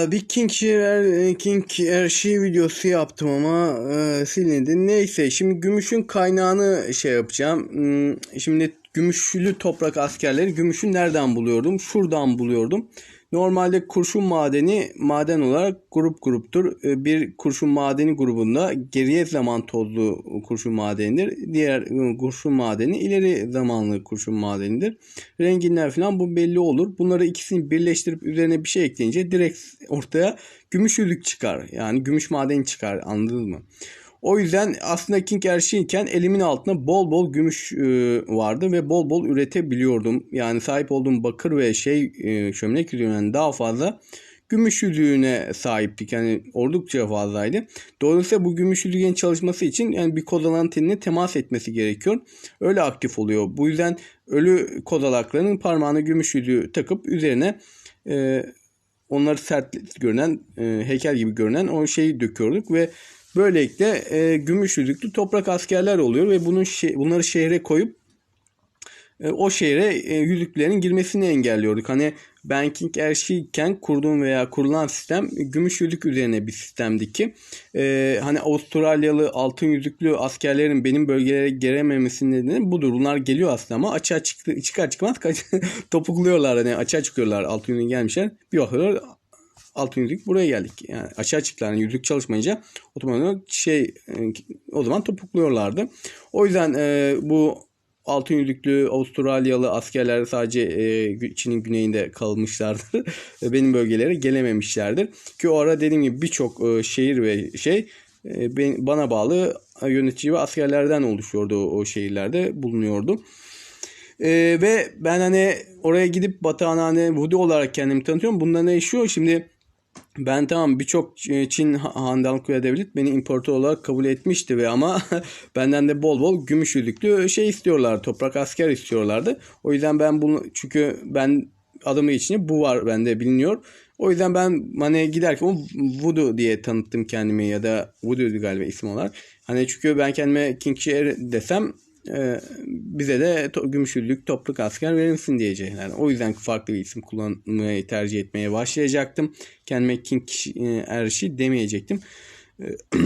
Aa, bir King Shearer, King Erşi videosu yaptım ama e, silindi. Neyse şimdi gümüşün kaynağını şey yapacağım. Hmm, Şimdi gümüşlü toprak askerleri gümüşü nereden buluyordum? Şuradan buluyordum. Normalde kurşun madeni maden olarak grup gruptur. E, Bir kurşun madeni grubunda geriye zaman tozlu kurşun madenidir. Diğer e, kurşun madeni ileri zamanlı kurşun madenidir. Renginden falan bu belli olur. Bunları ikisini birleştirip üzerine bir şey ekleyince direkt ortaya gümüş yüzük çıkar. Yani gümüş madeni çıkar anladınız mı? O yüzden aslında King Erşinken elimin altında bol bol gümüş e, vardı ve bol bol üretebiliyordum. Yani sahip olduğum bakır ve şey e, çömlek yüzüğünden daha fazla gümüş yüzüğüne sahiptik. Yani oldukça fazlaydı. Dolayısıyla bu gümüş yüzüğün çalışması için yani bir kodalan tenine temas etmesi gerekiyor. Öyle aktif oluyor. Bu yüzden ölü kozalakların parmağına gümüş yüzüğü takıp üzerine e, onları sert görünen e, heykel gibi görünen o şeyi döküyorduk ve böylelikle e, gümüş yüzüklü toprak askerler oluyor ve bunun bunları şehre koyup e, o şehre e, yüzüklerin girmesini engelliyorduk. Hani ben King Erşi'yken kurduğum veya kurulan sistem gümüş yüzük üzerine bir sistemdi ki e, hani Avustralyalı altın yüzüklü askerlerin benim bölgelere girememesinin nedeni budur. Bunlar geliyor aslında ama açığa çıktı, çıkar çıkmaz topukluyorlar hani açığa çıkıyorlar altın yüzüğe gelmişler. Bir bakıyorlar altın yüzük buraya geldik. Yani açığa çıktılar. Yani yüzük çalışmayınca otomatik şey e, o zaman topukluyorlardı. O yüzden e, bu altın yüzüklü Avustralyalı askerler sadece e, Çin'in güneyinde kalmışlardır. Ve Benim bölgelere gelememişlerdir. Ki o ara dediğim gibi birçok e, şehir ve şey e, ben- bana bağlı yönetici ve askerlerden oluşuyordu o şehirlerde bulunuyordu. Ee, ve ben hani oraya gidip Batahanane Vudi olarak kendimi tanıtıyorum. Bunda ne yaşıyor? Şimdi ben tamam birçok e, Çin ha- handalık ve devlet beni imparator olarak kabul etmişti ve ama benden de bol bol gümüş yüzüklü şey istiyorlar. Toprak asker istiyorlardı. O yüzden ben bunu çünkü ben adımı içinde bu var bende biliniyor. O yüzden ben hani giderken o Voodoo diye tanıttım kendimi ya da Voodoo'du galiba isim olarak. Hani çünkü ben kendime King Shear desem e, bize de to- gümüşlülük toprak asker verilsin diyecekler. O yüzden farklı bir isim kullanmayı tercih etmeye başlayacaktım. Kendime King e, Erşi demeyecektim. E,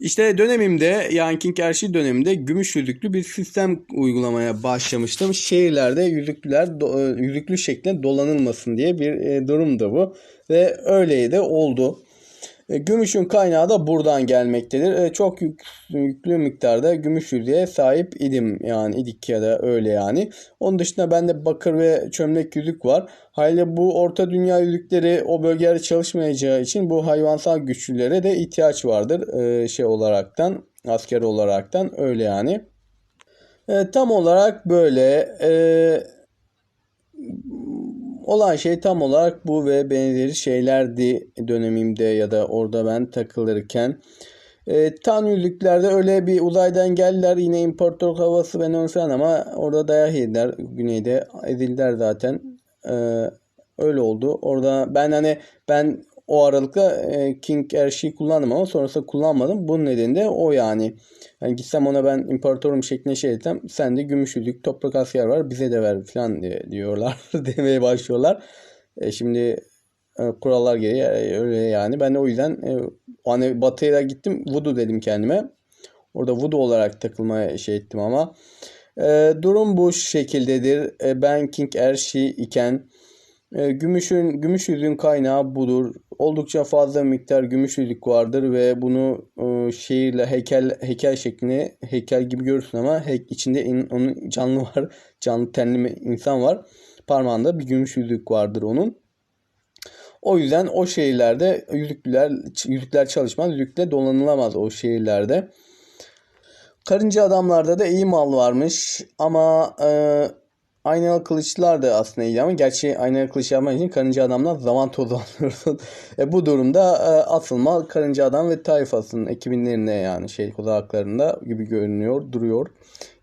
İşte dönemimde yani King Erşi döneminde gümüş yüzüklü bir sistem uygulamaya başlamıştım. Şehirlerde yüzüklüler do- e, yüzüklü şeklinde dolanılmasın diye bir e, durumdu bu. Ve öyle de oldu. E, Gümüşün kaynağı da buradan gelmektedir. E, Çok yük- yüklü miktarda gümüş yüzüğe sahip idim yani idik ya da öyle yani. Onun dışında bende bakır ve çömlek yüzük var. Haliyle bu orta dünya yüzükleri o bölgelerde çalışmayacağı için bu hayvansal güçlülere de ihtiyaç vardır. E, şey olaraktan asker olaraktan öyle yani. Tam olarak böyle. E, olan şey tam olarak bu ve benzeri şeylerdi dönemimde ya da orada ben takılırken. E, tan yüzüklerde öyle bir uzaydan geldiler yine imparator havası non falan ama orada dayak yediler güneyde ezildiler zaten. E, öyle oldu. Orada ben hani ben o aralıkta e, King Erşi'yi kullandım ama sonrasında kullanmadım. Bunun nedeni de o yani. Yani gitsem ona ben imparatorum şeklinde şey desem sen de gümüş yüzük toprak asker var bize de ver falan diye, diyorlar demeye başlıyorlar. E, şimdi e, kurallar gereği e, öyle yani. Ben de o yüzden e, hani batıya gittim voodoo dedim kendime. Orada voodoo olarak takılmaya şey ettim ama. E, durum bu şekildedir. E, ben King Erşi iken gümüşün gümüş yüzüğün kaynağı budur. Oldukça fazla miktar gümüş yüzük vardır ve bunu e, şehirle heykel heykel şeklinde heykel gibi görürsün ama hey, içinde in- onun canlı var. Canlı tenli insan var. Parmağında bir gümüş yüzük vardır onun. O yüzden o şehirlerde yüzükler yüzükler çalışmaz. Yüzükle dolanılamaz o şehirlerde. Karınca adamlarda da iyi mal varmış ama e, aynalı kılıçlar da aslında iyi ama gerçi aynalı kılıç yapmak için karınca adamlar zaman tozu alıyorsun. E, bu durumda e, asıl mal karınca adam ve tayfasının ekibinlerine yani şey kozaklarında gibi görünüyor, duruyor.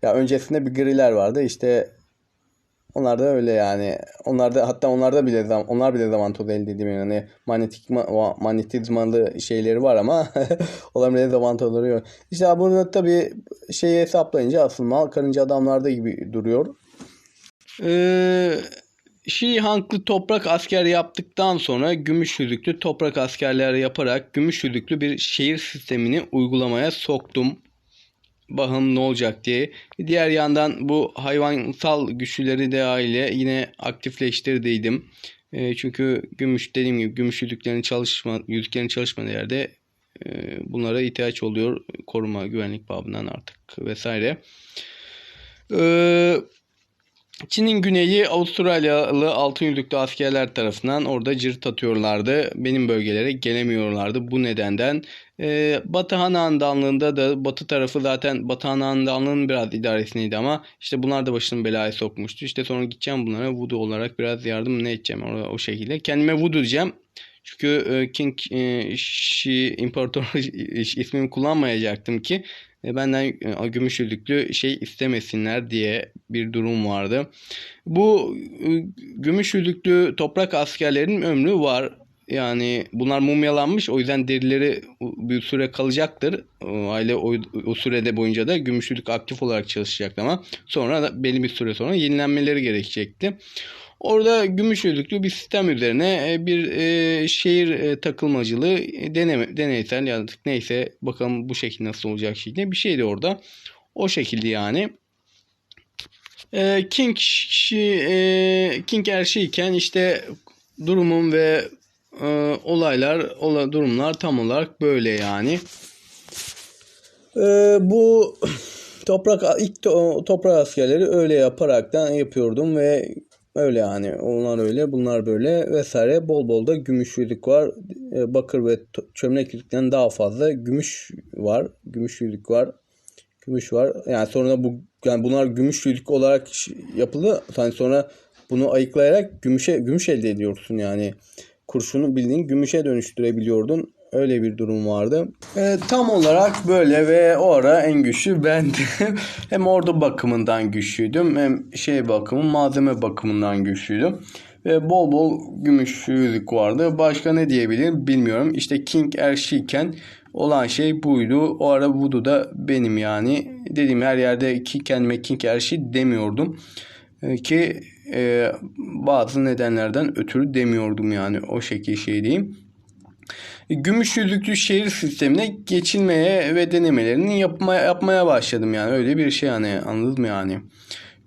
Ya öncesinde bir griler vardı işte onlar da öyle yani. Onlar da hatta onlarda bile zam onlar bile zaman tozu elde edemiyor. Yani manyetik manyetizmalı şeyleri var ama onlar bile zaman tozları yok. İşte burada tabii şeyi hesaplayınca asıl mal karınca adamlarda gibi duruyor. Ee, Şii Hanklı toprak asker yaptıktan sonra gümüş yüzüklü toprak askerler yaparak gümüş yüzüklü bir şehir sistemini uygulamaya soktum. Bakalım ne olacak diye. Diğer yandan bu hayvansal güçlüleri de aile yine aktifleştirdiydim. E, çünkü gümüş dediğim gibi gümüş yüzüklerin çalışma yüzüklerin çalışmadığı yerde e, bunlara ihtiyaç oluyor koruma güvenlik babından artık vesaire. Eee Çin'in güneyi Avustralyalı altın yüzüklü askerler tarafından orada cırt atıyorlardı. Benim bölgelere gelemiyorlardı bu nedenden. Ee, Batı Hanandanlığında da Batı tarafı zaten Batı Hanandanlığının biraz idaresindeydi ama işte bunlar da başını belaya sokmuştu. İşte sonra gideceğim bunlara Voodoo olarak biraz yardım ne edeceğim o, o şekilde. Kendime Voodoo diyeceğim. Çünkü e, King e, Shi İmparator ismimi kullanmayacaktım ki e, benden e, gümüş yüzüklü şey istemesinler diye bir durum vardı. Bu e, gümüş yüzüklü toprak askerlerin ömrü var. Yani bunlar mumyalanmış o yüzden derileri bir süre kalacaktır. Aile o, o sürede boyunca da gümüşlülük aktif olarak çalışacaktı ama sonra da belli bir süre sonra yenilenmeleri gerekecekti. Orada gümüş yüzüklü bir sistem üzerine bir e, şehir e, takılmacılığı deneme, deneysel ya neyse bakalım bu şekilde nasıl olacak şekilde bir şeydi orada. O şekilde yani. E, King e, King Erşiyken işte durumum ve e, olaylar, ola, durumlar tam olarak böyle yani. E, bu toprak ilk to, toprak askerleri öyle yaparaktan yapıyordum ve öyle yani onlar öyle bunlar böyle vesaire. Bol bol da gümüş yüzük var. E, bakır ve çömlek yüzükten daha fazla gümüş var. Gümüş yüzük var. Gümüş var. Yani sonra bu yani bunlar gümüş yüzük olarak yapıldı yani sonra bunu ayıklayarak gümüşe gümüş elde ediyorsun yani. Kurşunu bildiğin gümüşe dönüştürebiliyordun. Öyle bir durum vardı. E, tam olarak böyle ve o ara en güçlü bendim. hem ordu bakımından güçlüydüm hem şey bakımı malzeme bakımından güçlüydüm. Ve bol bol gümüş yüzük vardı. Başka ne diyebilirim bilmiyorum. İşte King Erşiken olan şey buydu. O ara Voodoo da benim yani. Dediğim her yerde ki kendime King Erşi demiyordum. E, ki e, bazı nedenlerden ötürü demiyordum yani o şekil şey diyeyim. Gümüş yüzüklü şehir sistemine geçilmeye ve denemelerini yapmaya, yapmaya başladım yani öyle bir şey yani anladın mı yani.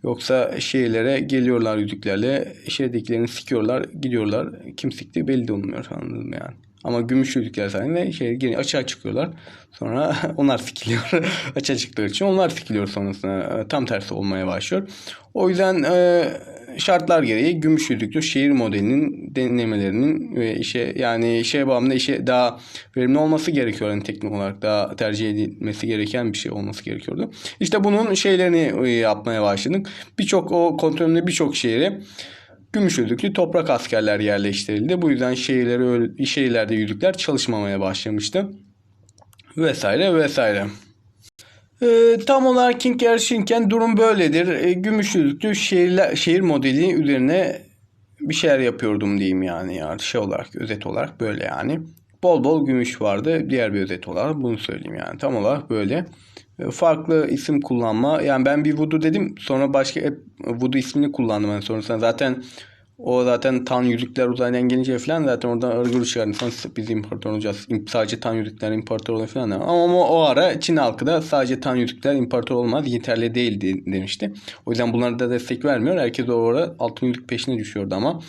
Yoksa şehirlere geliyorlar yüzüklerle şehirdeklerini sikiyorlar gidiyorlar. Kim sikti belli de olmuyor anladın mı yani. Ama gümüş yüzükler sayesinde şey, yine açığa çıkıyorlar. Sonra onlar sikiliyor. açığa çıktıkları için onlar sikiliyor sonrasında. Tam tersi olmaya başlıyor. O yüzden e, şartlar gereği gümüş yüzüklü şehir modelinin denemelerinin ve işe yani işe bağımlı işe daha verimli olması gerekiyor. Yani teknik olarak daha tercih edilmesi gereken bir şey olması gerekiyordu. İşte bunun şeylerini yapmaya başladık. Birçok o kontrolünde birçok şehri gümüş yüzüklü toprak askerler yerleştirildi. Bu yüzden şehirleri, şehirlerde yüzükler çalışmamaya başlamıştı. Vesaire vesaire. E, tam olarak King yarışırken durum böyledir. E, gümüş yüzüklü şehirler, şehir modeli üzerine bir şeyler yapıyordum diyeyim yani. yani şey olarak özet olarak böyle yani. Bol bol gümüş vardı. Diğer bir özet olarak bunu söyleyeyim yani. Tam olarak böyle. E, farklı isim kullanma. Yani ben bir Voodoo dedim. Sonra başka hep Voodoo ismini kullandım. Yani sonrasında zaten o zaten tan yüzükler uzaydan gelince falan zaten oradan ırgır çıkar. İnsan biz imparator olacağız. Sadece tan yüzükler imparator olur falan. Ama, ama o ara Çin halkı da sadece tan yüzükler imparator olmaz. Yeterli değil demişti. O yüzden bunlara da destek vermiyor. Herkes o ara altın yüzük peşine düşüyordu ama.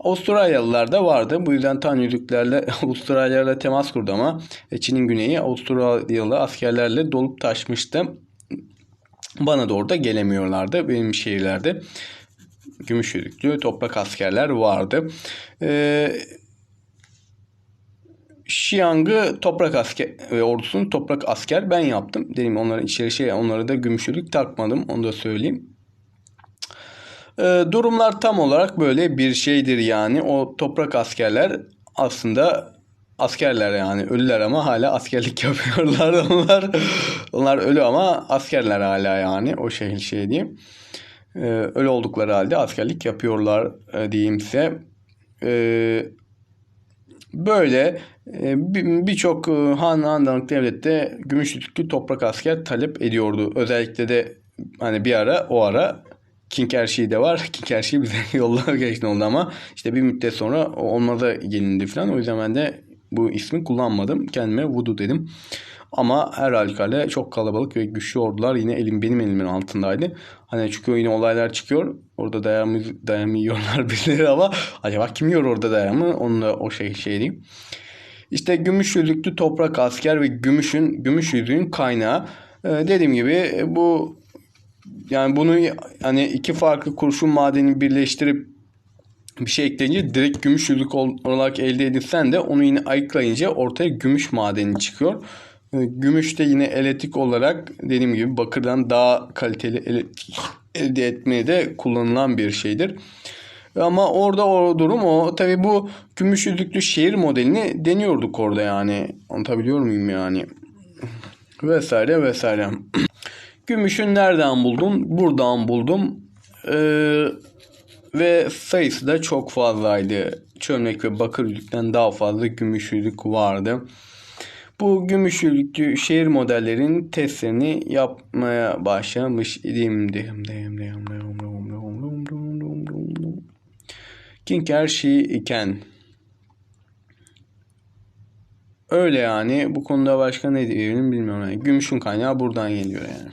Avustralyalılar da vardı. Bu yüzden tan yüzüklerle Avustralyalarla temas kurdu ama Çin'in güneyi Avustralyalı askerlerle dolup taşmıştı. Bana doğru da gelemiyorlardı benim şehirlerde gümüş yüzüklü toprak askerler vardı. Ee, Xiang'ı toprak asker ve ordusunu toprak asker ben yaptım. Dedim onların içeri şey onları da gümüşlülük takmadım onu da söyleyeyim. Ee, durumlar tam olarak böyle bir şeydir yani. O toprak askerler aslında askerler yani ölüler ama hala askerlik yapıyorlar onlar. onlar ölü ama askerler hala yani o şehir şey diyeyim. Ee, öyle oldukları halde askerlik yapıyorlar e, diyeyim size. Ee, böyle e, birçok e, Han Handanlık devlette gümüş toprak asker talep ediyordu. Özellikle de hani bir ara o ara King her şeyi de var. King her şeyi bize yolla geçti oldu ama işte bir müddet sonra olmaza gelindi falan. O yüzden ben de bu ismi kullanmadım. Kendime Voodoo dedim. Ama her halükarda çok kalabalık ve güçlü ordular yine elim benim elimin altındaydı. Hani çünkü yine olaylar çıkıyor. Orada dayanmı, dayanmıyorlar birileri ama acaba kim yiyor orada dayanımı? Onu da o şey şey diyeyim. İşte gümüş yüzüklü toprak asker ve gümüşün gümüş yüzüğün kaynağı. Ee, dediğim gibi bu yani bunu hani iki farklı kurşun madenini birleştirip bir şey ekleyince direkt gümüş yüzük olarak elde edilsen de onu yine ayıklayınca ortaya gümüş madeni çıkıyor. Ee, Gümüş de yine elektrik olarak dediğim gibi bakırdan daha kaliteli elde etmeye de kullanılan bir şeydir. Ama orada o durum o. Tabi bu gümüş yüzüklü şehir modelini deniyorduk orada yani. Anlatabiliyor muyum yani? Vesaire vesaire. Gümüşün nereden buldum? Buradan buldum. Ee, ve sayısı da çok fazlaydı. Çömlek ve bakır yüzükten daha fazla gümüş yüzük vardı. Bu gümüş yüzüklü şehir modellerin testlerini yapmaya başlamış idim. King her şeyi iken. Öyle yani bu konuda başka ne diyebilirim bilmiyorum. Yani gümüşün kaynağı buradan geliyor yani.